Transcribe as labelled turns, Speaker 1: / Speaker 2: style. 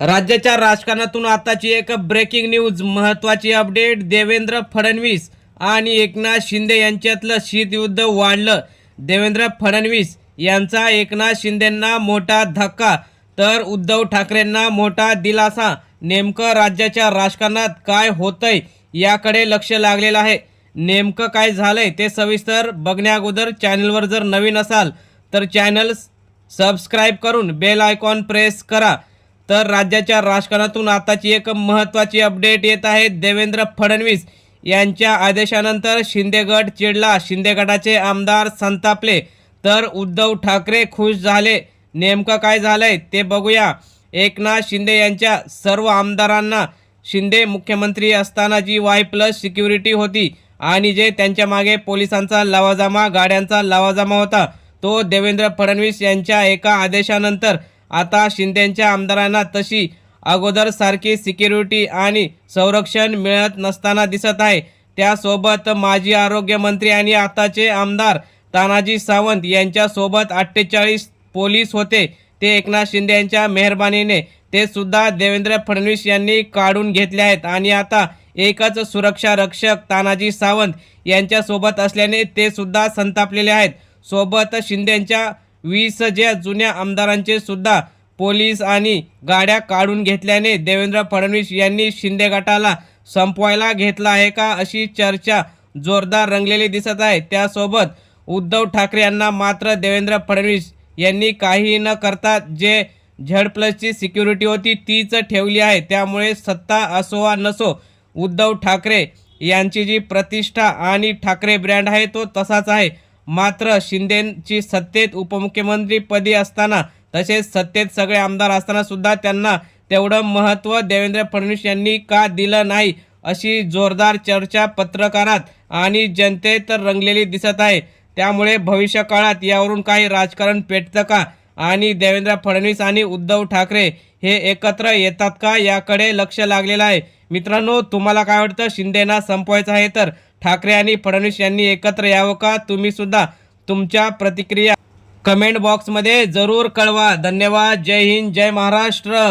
Speaker 1: राज्याच्या राजकारणातून आताची एक ब्रेकिंग न्यूज महत्वाची अपडेट देवेंद्र फडणवीस आणि एकनाथ शिंदे यांच्यातलं शीतयुद्ध वाढलं. देवेंद्र फडणवीस यांचा एकनाथ शिंदेंना मोठा धक्का तर उद्धव ठाकरेंना मोठा दिलासा. नेमकं राज्याच्या राजकारणात काय होतंय याकडे लक्ष लागलेलं आहे. नेमकं काय झालंय ते सविस्तर बघण्याअगोदर चॅनलवर जर नवीन असाल तर चॅनल सबस्क्राईब करून बेल आयकॉन प्रेस करा. तर राज्याच्या राजकारणातून आताची एक महत्त्वाची अपडेट येत आहे देवेंद्र फडणवीस. यांच्या आदेशानंतर शिंदे गट चिडला. शिंदे गटाचे आमदार संतापले. तर उद्धव ठाकरे खुश झाले. नेमकं काय झालंय ते बघूया. एकनाथ शिंदे यांच्या सर्व आमदारांना शिंदे मुख्यमंत्री असताना जी वाय प्लस सिक्युरिटी होती आणि जे त्यांच्या मागे पोलिसांचा लवाजामा गाड्यांचा लवाजामा होता तो देवेंद्र फडणवीस यांच्या एका आदेशानंतर आता शिंदेच्या आमदारांना तशी अगोदर सारखी सिक्युरिटी आणि संरक्षण मिळत नसताना दिसत आहे. त्यासोबत माजी आरोग्यमंत्री आणि आताचे आमदार तानाजी सावंत यांच्यासोबत अठ्ठेचाळीस पोलीस होते. ते एकनाथ शिंदे यांच्या मेहरबानीने ते सुद्धा देवेंद्र फडणवीस यांनी काढून घेतले आहेत. आणि आता एकच सुरक्षा रक्षक तानाजी सावंत यांच्यासोबत असल्याने ते सुद्धा संतापलेले आहेत. सोबत शिंदेंच्या वीस ज्या जुन्या आमदारांचे सुद्धा पोलीस आणि गाड्या काढून घेतल्याने देवेंद्र फडणवीस यांनी शिंदे गटाला संपवायला घेतला आहे का अशी चर्चा जोरदार रंगलेली दिसत आहे. त्यासोबत उद्धव ठाकरे यांना मात्र देवेंद्र फडणवीस यांनी काही न करता जे झेड प्लसची सिक्युरिटी होती तीच ठेवली आहे. त्यामुळे सत्ता असो वा नसो उद्धव ठाकरे यांची जी प्रतिष्ठा आणि ठाकरे ब्रँड आहे तो तसाच आहे. मात्र शिंदेची सत्तेत उपमुख्यमंत्रीपदी असताना तसेच सत्तेत सगळे आमदार असताना सुद्धा त्यांना तेवढं महत्त्व देवेंद्र फडणवीस यांनी का दिलं नाही अशी जोरदार चर्चा पत्रकारात आणि जनतेत रंगलेली दिसत आहे. त्यामुळे भविष्य काळात यावरून काही राजकारण पेटतं का आणि देवेंद्र फडणवीस आणि उद्धव ठाकरे हे एकत्र येतात का याकडे लक्ष लागलेलं आहे. मित्रांनो तुम्हाला काय वाटतं? शिंदेना संपवायचं आहे तर ठाकरे आणि फडणवीस यांनी एकत्र यावं का? तुम्ही सुद्धा तुमच्या प्रतिक्रिया कमेंट बॉक्समध्ये जरूर कळवा. धन्यवाद. जय हिंद. जय महाराष्ट्र.